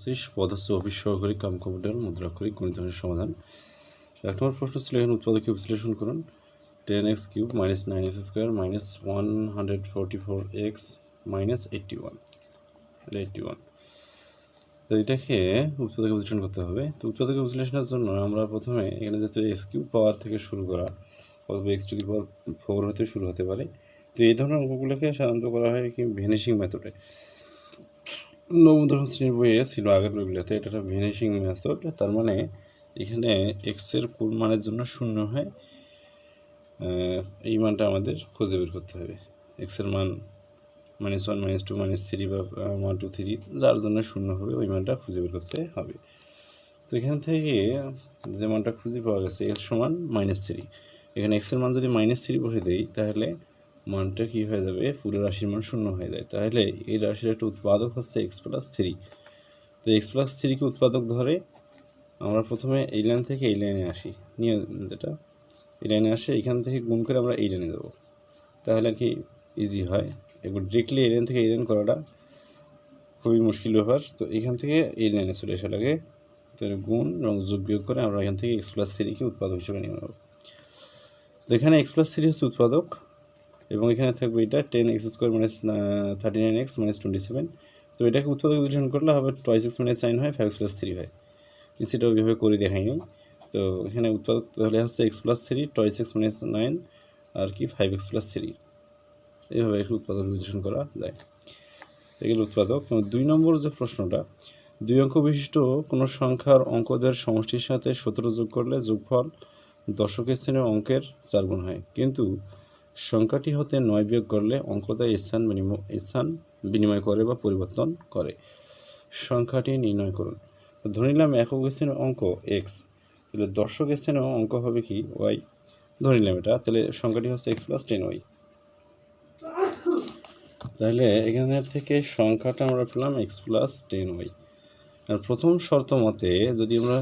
পঁচিশ পদ হচ্ছে অফিস সহকারী কাম কম্পিউটার মুদ্রাক্ষরিক গণিতের সমাধান। এক নম্বর প্রশ্ন ছিল, এখানে উৎপাদকে বিশ্লেষণ করুন। Ten x cube minus nine x square minus one hundred forty four x minus eighty one eighty one. তো এটাকে উৎপাদকে বিশ্লেষণ করতে হবে। তো উৎপাদকে বিশ্লেষণের জন্য আমরা প্রথমে এখানে যেহেতু এক্স কিউব পাওয়ার থেকে শুরু করা, অথবা x to the power four হতে শুরু হতে পারে। তো এই ধরনের অঙ্কগুলোকে সাধারণত করা হয় কি ভ্যানিশিং মেথডে নবম শ্রেণির বইয়ে ছিল আগের বইগুলোতে, এটা একটা ভ্যানিশিং মেথড তার মানে এখানে এক্সের কোন মানের জন্য শূন্য হয় এই মানটা আমাদের খুঁজে বের করতে হবে। এক্সের মান minus one minus two minus three বা ওয়ান টু থ্রি যার জন্য শূন্য হবে, ওই মানটা খুঁজে বের করতে হবে। তো এখান থেকে যে মানটা খুঁজে পাওয়া গেছে এক্স সমান মাইনাস থ্রি এখানে এক্সের মান যদি মাইনাস থ্রি বসে দেই, তাহলে মানটা কী হয়ে যাবে? পুরো রাশির মান শূন্য হয়ে যায়। তাহলে এই রাশির একটা উৎপাদক হচ্ছে এক্স প্লাস থ্রি তো এক্স প্লাস থ্রিকে উৎপাদক ধরে আমরা প্রথমে এই লাইন থেকে এই লাইনে আসি। নিয়ে যেটা, এই লাইনে আসে, এখান থেকে গুণ করে আমরা এই লাইনে দেবো। তাহলে আর কি ইজি হয়। একবার ডিরেক্টলি এই লাইন থেকে এই লাইন করাটা খুবই মুশকিল ব্যাপার। তো এখান থেকে এই লাইনে চলে আসা লাগে। তো গুণ এবং যোগ বিয়োগ করে আমরা এখান থেকে এক্স প্লাস থ্রিকে উৎপাদক হিসেবে নিয়ে নেব। তো এখানে এক্স প্লাস থ্রি হচ্ছে উৎপাদক। এবং এখানে থাকবে এটা ten x square minus thirty nine x minus twenty seven তো এটাকে উৎপাদক বিশ্লেষণ করলে হবে টয়েস এক্স মাইনাস নাইন হয় ফাইভ প্লাস থ্রি হয়। সেটা ওইভাবে করে দেখাইনি তো এখানে উৎপাদক তাহলে হচ্ছে x plus three twice x minus nine আর কি ফাইভ এক্স প্লাস থ্রি এইভাবে একটু উৎপাদক বিশ্লেষণ করা যায়। এগুলো উৎপাদক। দুই নম্বর যে প্রশ্নটা, দুই অঙ্ক বিশিষ্ট কোনো সংখ্যার অঙ্কদের সমষ্টির সাথে সতেরো যোগ করলে যোগফল দশকের শ্রেণির অঙ্কের চার গুণ হয়। কিন্তু সংখ্যাটি হতে নয় বিয়োগ করলে অঙ্কদায় স্থান বিনিময় স্থান বিনিময় করে বা পরিবর্তন করে। সংখ্যাটি নির্ণয় করুন। ধরে নিলাম একক স্থানীয় অঙ্ক এক্স তাহলে দশক স্থানীয় অঙ্ক হবে কি ওয়াই ধরে নিলাম এটা, তাহলে সংখ্যাটি হচ্ছে এক্স প্লাস টেন ওয়াই তাহলে এখানে থেকে সংখ্যাটা আমরা পেলাম এক্স প্লাস টেন ওয়াই আর প্রথম শর্ত মতে যদি আমরা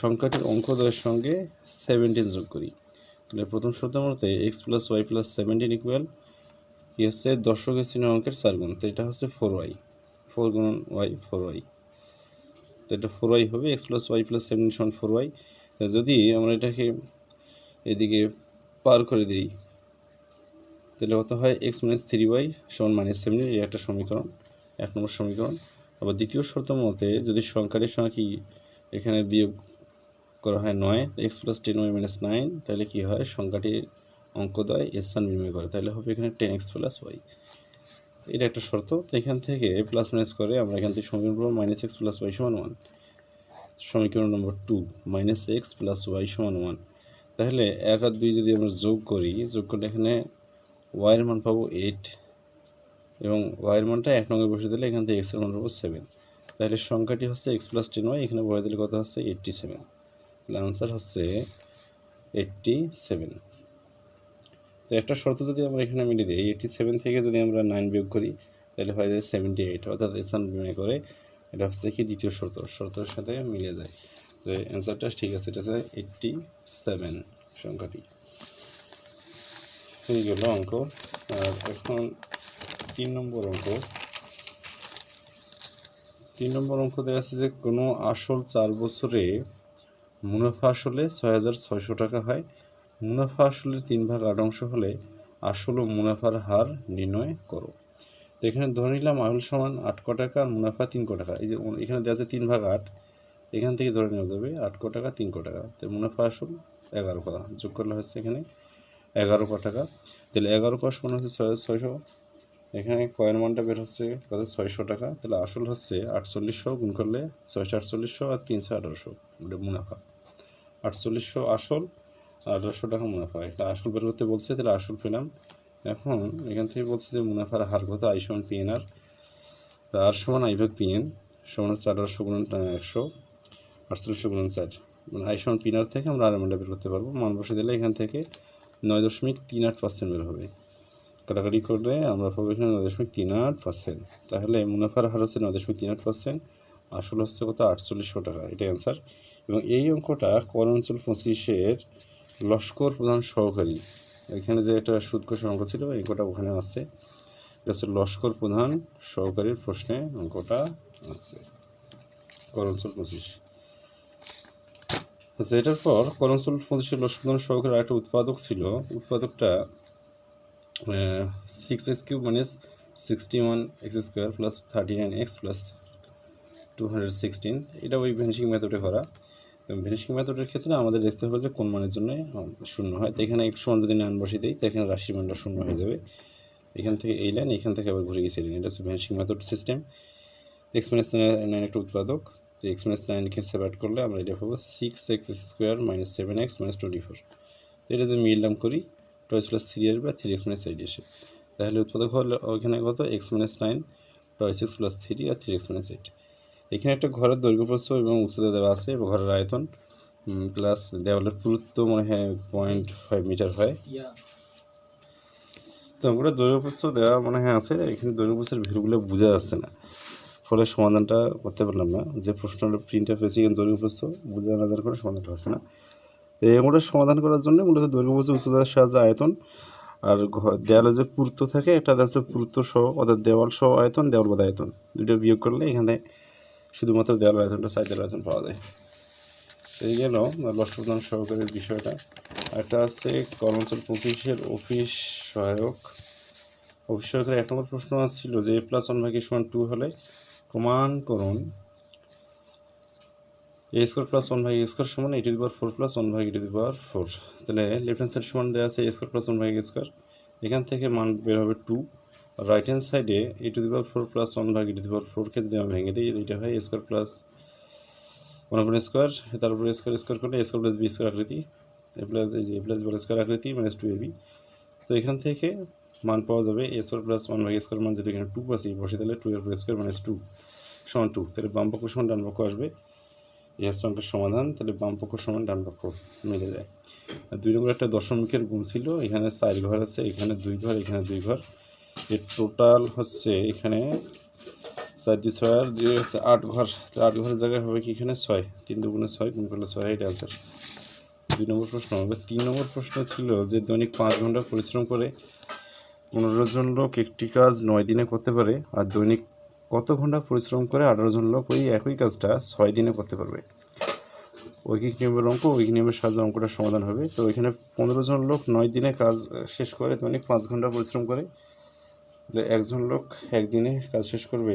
সংখ্যাটির অঙ্কদ্বয়ের সঙ্গে সেভেন্টিন যোগ করি তাহলে প্রথম শর্ত মতে x plus y plus seventeen equal কি হচ্ছে? দশকের শ্রেণি অঙ্কের চার গুণ। তো এটা হচ্ছে ফোর ওয়াই ফোর গুণ ওয়াই ফোর ওয়াই তো এটা ফোর ওয়াই হবে x plus y plus seventeen সমান ফোর ওয়াই যদি আমরা এটাকে এদিকে পার করে দিই, তাহলে কত হয়? এক্স মাইনাস থ্রি ওয়াই সমান মাইনাস সেভেন এই একটা সমীকরণ, এক নম্বর সমীকরণ। আবার দ্বিতীয় শর্ত মতে যদি সংখ্যাটির সঙ্গে কি? এখানে বিয়োগ করা হয় নয় x plus ten y minus nine তাহলে কী হয়? সংখ্যাটির অঙ্কদয় স্থান বিনিময় করে, তাহলে হবে এখানে টেন এক্স প্লাস ওয়াই এটা একটা শর্ত, তো এখান থেকে প্লাস মাইনাস করে আমরা এখান থেকে সমীকরণ পাবো মাইনাস এক্স প্লাস ওয়াই সমান ওয়ান সমীকরণ নম্বর two minus x plus y সমান ওয়ান তাহলে এক আর দুই যদি আমরা যোগ করি, যোগ করলে এখানে ওয়াইয়ের মান পাবো এইট এবং ওয়াইয়ের মানটা এক নঙ্গে বসে দিলে এখান থেকে এক্সের মান পাবো সেভেন তাহলে সংখ্যাটি হচ্ছে এক্স প্লাস টেন ওয়াই এখানে বলে দিলে কত হচ্ছে? এইট্টি সেভেন তাহলে আনসার হচ্ছে এইট্টি সেভেন তো একটা শর্ত যদি আমরা এখানে মিলিয়ে দিই এইটটি সেভেন থেকে যদি আমরা নাইন বিয়োগ করি, তাহলে হয়ে যায় সেভেন্টি এইট অর্থাৎ স্থান বিনিময় করে এটা হচ্ছে কি দ্বিতীয় শর্ত। শর্তের সাথে মিলে যায়। তো অ্যান্সারটা ঠিক আছে, এটা হচ্ছে এইটটি সেভেন সংখ্যাটি। এই গেল অঙ্ক। আর এখন তিন নম্বর অঙ্ক। তিন নম্বর অঙ্ক দেওয়া আছে যে কোনো আসল চার বছরে মুনাফা আসলে ছয় হাজার ছয়শো টাকা হয়। মুনাফা আসলে তিন ভাগ আট অংশ হলে আসল মুনাফার হার নির্ণয় করো। তো এখানে ধরে নিলাম আহুল সমান আট ক টাকা আর মুনাফা তিন ক টাকা। এই যে এখানে দেওয়া আছে তিন ভাগ আট। এখান থেকে ধরে নেওয়া যাবে আট ক টাকা, তিন ক টাকা। তো মুনাফা আসল এগারো কথা যোগ করলে হচ্ছে এখানে এগারো ক টাকা। তাহলে এগারো ক সমান হচ্ছে ছয় ছয়শো। এখানে কয়ের মানটা বের হচ্ছে কত? ছয়শো টাকা। তাহলে আসল হচ্ছে আটচল্লিশশো গুণ করলে ছয়শো আটচল্লিশশো আর তিনশো আঠারোশো মুনাফা। আটচল্লিশশো আসল, আঠারোশো টাকা মুনাফা। এটা আসল বের করতে বলছে, তাহলে আসল পেলাম। এখন এখান থেকে বলছে যে মুনাফার হার কত? আই সমান পি এন আর। তা আর সমান আই ভাগ পি এন সমান হচ্ছে আঠারোশো গুণ একশো। আটচল্লিশশো গুণ চার। মানে আই সমান পি এন আর থেকে আমরা আর মানটা বের করতে পারব। মান বসে দিলে এখান থেকে নয় দশমিক তিন আট পার্সেন্ট বের হবে। কাটাকাটি করলে আমরা পাবো এখানে নয় দশমিক তিন আট পার্সেন্ট তাহলে মুনাফার হার হচ্ছে নয় দশমিক তিন আট পার্সেন্ট আসল হচ্ছে কত? আটচল্লিশশো টাকা। এটাই অ্যান্সার এবং এই অঙ্কটা কর অঞ্চল পঁচিশের লস্কর প্রধান সহকারী। এখানে যে একটা সুদকোষের অঙ্ক ছিল, এই অঙ্কটা ওখানে আছে। এটা হচ্ছে লস্কর প্রধান সহকারীর প্রশ্নে অঙ্কটা আছে। করণসল পঁচিশ। আচ্ছা এটার পর করণসল পঁচিশের লস্কর প্রধান সহকারে আরেকটা উৎপাদক ছিল। উৎপাদকটা six x cube minus sixty one x square plus thirty nine x plus two hundred sixteen এটা ওই ভ্যানিশিং মেথডে করা। ভ্যানিশিং মেথডের ক্ষেত্রে আমাদের দেখতে হবে যে কোন মানের জন্য শূন্য হয়। তো এখানে এক্স ওয়ান যদি নাইন বসিয়ে দিই, তো এখানে রাশির মানটা শূন্য হয়ে যাবে। এখান থেকে এই লাইন এখান থেকে আবার ঘুরে গেছে এটা হচ্ছে vanishing method system x minus nine একটা উৎপাদক। তো এক্স মাইনাস নাইনকে সেপারেট করলে আমরা এটা পাবো six x square minus seven x minus twenty four তো এটা যদি মিললাম করি। টয়েস প্লাস থ্রি আসবে থ্রি এক্স মাইনাস এইট এসে। তাহলে উৎপাদক হলে ওইখানে কত? X minus nine twice x plus three আর থ্রি এক্স মাইনাস এইট এখানে একটা ঘরের দৈর্ঘ্য প্রস্থ এবং উচ্চতা দেওয়া আছে এবং ঘরের আয়তন প্লাস দেওয়ালের পুরুত্ব মনে হয় পয়েন্ট ফাইভ মিটার হয়। তো আমরা দৈর্ঘ্য প্রস্থ দেওয়া মনে হয় আছে এখানে দৈর্ঘ্য প্রস্থের ভিডিওগুলো বোঝা যাচ্ছে না। ফলে সমাধানটা করতে পারলাম না। যে প্রশ্নটা প্রিন্টটা পেয়েছি কিন্তু দৈর্ঘ্য প্রস্থ বোঝা না যাওয়ার করে সমাধানটা হচ্ছে না। এই অঙ্কটা সমাধান করার জন্য মূলত দৈর্ঘ্য প্রস্থ উচ্চতার সাহায্যে আয়তন আর দেওয়ালে যে পুরুত্ব থাকে, একটা আছে পুরুত্ব সহ, অর্থাৎ দেওয়াল সহ আয়তন, দেওয়াল বাদ আয়তন। দুটো বিয়োগ করলে এখানে শুধুমাত্র দেওয়াল আয়তনটা সাইডের আয়তন পাওয়া যায়। এই গেল লষ্টপ্রধান সহকারীর বিষয়টা। একটা আছে কর্মচল পঁচিশের অফিস সহায়ক। অফিস সহায়কের এক নম্বর প্রশ্ন ছিল যে এ প্লাস ওয়ান ভাগের সমান টু হলে প্রমাণ করুন এ স্কোয়ার প্লাস ওয়ান ভাগ স্কোয়ার সমান a to the power four plus one ভাগ a to the power four তাহলে লেফট হ্যান্ড সাইড সমান দেওয়া আছে এ স্কোয়ার প্লাস ওয়ান ভাগ স্কোয়ার এখান থেকে মান বের হবে টু রাইট হ্যান্ড সাইডে a to the power four plus one ভাগ এ টু দি পাওয়ার ফোরকে যদি আমি ভেঙে দিই, এটা হয় a square plus one upon square তারপরে স্কোয়ার স্কোয়ার করলে স্কোয়ার প্লাস বি স্কোয়ার আকৃতি। এ প্লাস এই যে এ প্লাস বল স্কোয়ার আকৃতি মাইনাস টু এ বি তো এখান থেকে মান পাওয়া যাবে এ স্কোয়ার প্লাস ওয়ান ভাগ স্কোয়ার মান যদি এখানে টু পাচ্ছি বসে, তাহলে টু এর স্কোয়ার মাইনাস টু সমান টু তাহলে বাম পক্ষ সমান ডান আসবে। হচ্ছে অঙ্কের সমাধান, তাহলে বাম পক্ষ সমান, ডান পক্ষ মিলে যায়। দুই নম্বর একটা দশমিকের গুণ ছিল, এখানে চার ঘর আছে, এখানে দুই ঘর, এখানে দুই ঘর। এর টোটাল হচ্ছে এখানে চার দুই ছয়, আর দুই হচ্ছে আট ঘর। আট ঘরের জায়গায় হবে কি এখানে? ছয়। তিন দুগুণে ছয় গুণ করলে ছয়, এটা আনসার দুই নম্বর প্রশ্ন। হবে তিন নম্বর প্রশ্ন ছিল যে দৈনিক পাঁচ ঘণ্টা পরিশ্রম করে পনেরো জন লোক একটি কাজ নয় দিনে করতে পারে, আর দৈনিক কত ঘণ্টা পরিশ্রম করে আঠারো জন লোক ওই একই কাজটা ছয় দিনে করতে পারবে? ঐকিক নিয়মের অঙ্ক, ঐকিক নিয়মের সাহায্যে অঙ্কটা সমাধান হবে। তো এখানে পনেরো জন লোক নয় দিনে কাজ শেষ করে দৈনিক পাঁচ ঘণ্টা পরিশ্রম করে। একজন লোক একদিনে কাজ শেষ করবে?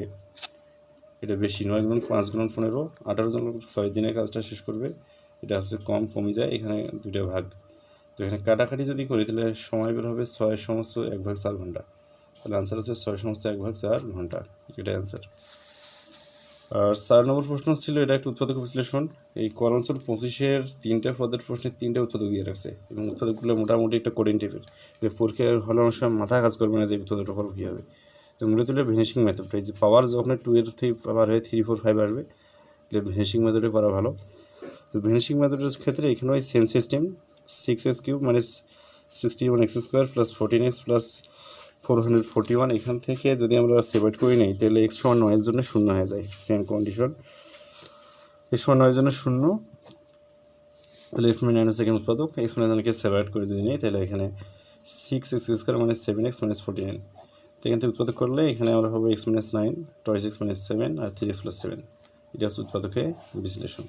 এটা বেশি নয় গুণ পাঁচ গুণ পনেরো। আঠারো জন লোক ছয় দিনে কাজটা শেষ করবে। এটা হচ্ছে কম কমে যায়, এখানে দুইটা ভাগ। তো এখানে কাটাকাটি যদি করি, তাহলে সময় বের হবে ছয় সমস্ত এক ভাগ চার ঘণ্টা। তাহলে আনসার হচ্ছে ছয় সমস্ত এক ভাগ চার ঘণ্টা। এটাই অ্যান্সার আর চার নম্বর প্রশ্ন ছিল, এটা একটা উৎপাদক বিশ্লেষণ। এই করণসল পঁচিশের তিনটে পদের প্রশ্নে তিনটে উৎপাদক দিয়ে রাখছে এবং উৎপাদকগুলো মোটামুটি একটা কোডিং টাইপের যে পরীক্ষার হলে অনেক সময় মাথা কাজ করবে না যে উৎপাদকটা করব কী হবে। তো মূলত হলো ভেনিশিং মেথড এই যে পাওয়ার যখন টু এর থেকে পাওয়ার হয়ে থ্রি ফোর ফাইভ আসবে, তাহলে ভেনিশিং মেথডে করা ভালো। তো ভেনিশিং মেথডের ক্ষেত্রে এখানে ওই same system six x cube মানে sixty one x square plus fourteen x plus four hundred forty one এখান থেকে যদি আমরা সেপারেট করে নিই, তাহলে এক্স সমান নয়ের জন্য শূন্য হয়ে যায় সেম কন্ডিশন এক্স সমান নয়ের জন্য শূন্য, তাহলে এক্স মানে নাইন সেকেন্ড উৎপাদক এক্স মানে জনকে সেপারেট করে যদি নিই, তাহলে এখানে সিক্স এক্স স্কোয়ার মানে seven x minus forty nine তো এখান থেকে উৎপাদক করলে এখানে আমরা হবে x minus nine twice x minus seven আর থ্রি এক্স প্লাস সেভেন এটা হচ্ছে উৎপাদকের বিশ্লেষণ।